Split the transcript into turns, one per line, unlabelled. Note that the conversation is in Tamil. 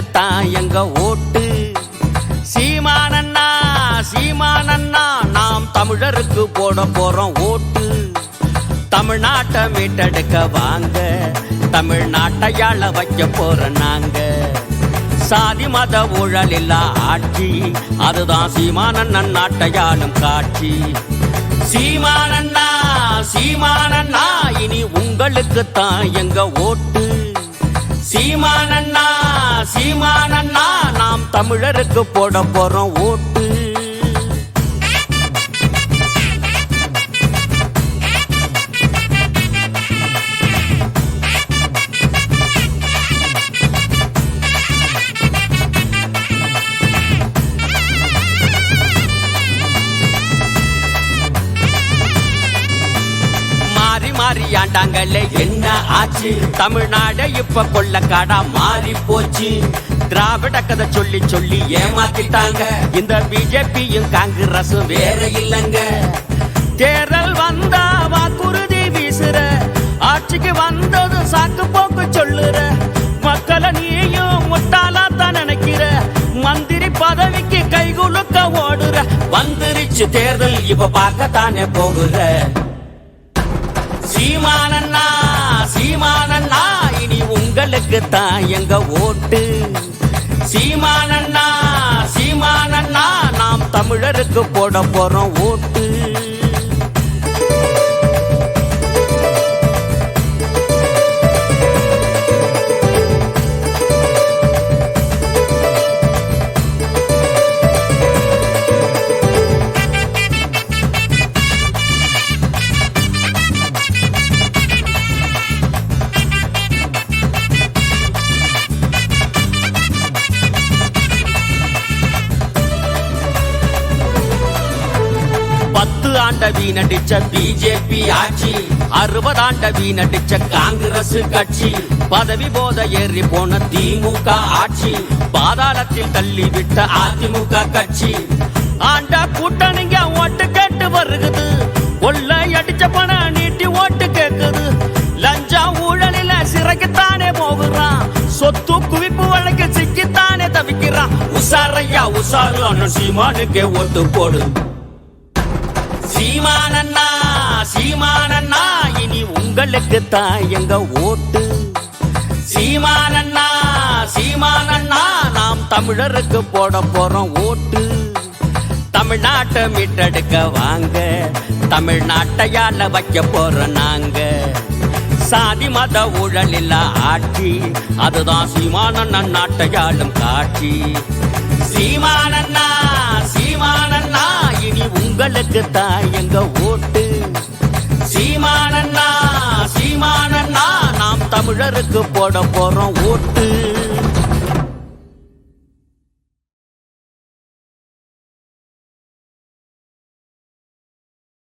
உங்களுக்கு தான் எங்க ஓட்டு? சீமானண்ணா சீமானண்ணா நாம் தமிழருக்கு போட போறோம் ஓட்டு. தமிழ்நாட்டை மீட்டெடுக்க வாங்க தமிழ்நாட்டையால வைக்க போற நாங்க. சாதி மத ஊழல் இல்லா ஆட்சி அதுதான் சீமானண்ணன் நாட்டையாளும் காட்சி. சீமானண்ணா சீமானண்ணா இனி உங்களுக்கு தான் எங்க ஓட்டு? சீமானண்ணா சீமானண்ணா நாம் தமிழருக்கு போட போறோம் ஓட்டு. மாறி மாறி ஆண்டாங்களே. என்ன ஆச்சு? தமிழ்நாடு இப்ப கொள்ளக்காடா மாறி போச்சு. திராவிட கதை சொல்லி சொல்லி ஏமாத்திட்டாங்க. இந்த பிஜேபியும் காங்கிரஸும் வேற இல்லைங்க. தேர்தல் வந்தா வாக்குறுதி வீசுற. ஆட்சிக்கு வந்தது சாக்கு போக்கு சொல்லுற. மக்களை நீயும் முட்டாளா தான் நினைக்கிற. மந்திரி பதவிக்கு கைகுலுக்க ஓடுற. வந்துருச்சு தேர்தல் இப்ப பார்க்கத்தானே போகுற? சீமானண்ணா சீமானண்ணா இனி உங்களுக்கு தான் எங்க ஓட்டு. சீமானண்ணா சீமானண்ணா நாம் தமிழருக்கு போட போறோம் ஓட்டு. அறுபதாண்ட ஆண்ட வீணடிச்ச பிஜேபி ஆட்சி. அறுபதாண்ட வீணடிச்ச காங்கிரஸ் கட்சி. பதவி போத ஏறி போன திமுக ஆட்சி. பாதாளத்தில் தள்ளி விட்ட அதிமுக கட்சி. ஆண்ட கூட்டணிங்க ஓட்டு கேட்டு வருகுது. கொள்ள அடிச்ச பணம் நீட்டி ஓட்டு கேக்குது. லஞ்சா ஊழலில சிறைக்குத்தானே போகுறான் சொத்து குவிப்பு வழக்கு சிக்கித்தானே தவிக்கிறான். உசாரையா உசாரு அண்ணன் சீமானுக்கே ஓட்டு போடு. சீமானண்ணா சீமானண்ணா இனி உங்களுக்கு தான் எங்க ஓட்டு. சீமானண்ணா சீமானண்ணா நாம் தமிழருக்கு போட போறோம் ஓட்டு. தமிழ்நாட்டை மீட்டெடுக்க வாங்க தமிழ்நாட்டையால வைக்க போறோம் நாங்க. சாதி மத ஊழல் இல்ல ஆட்சி அதுதான் சீமானண்ணன் நாட்டையாளும் காட்சி. சீமானண்ணா சீமானண்ணா இனி உங்களுக்கு தாய் எங்க ஓட்டு. சீமானண்ணா சீமானண்ணா நாம் தமிழருக்கு போட போறோம் ஓட்டு.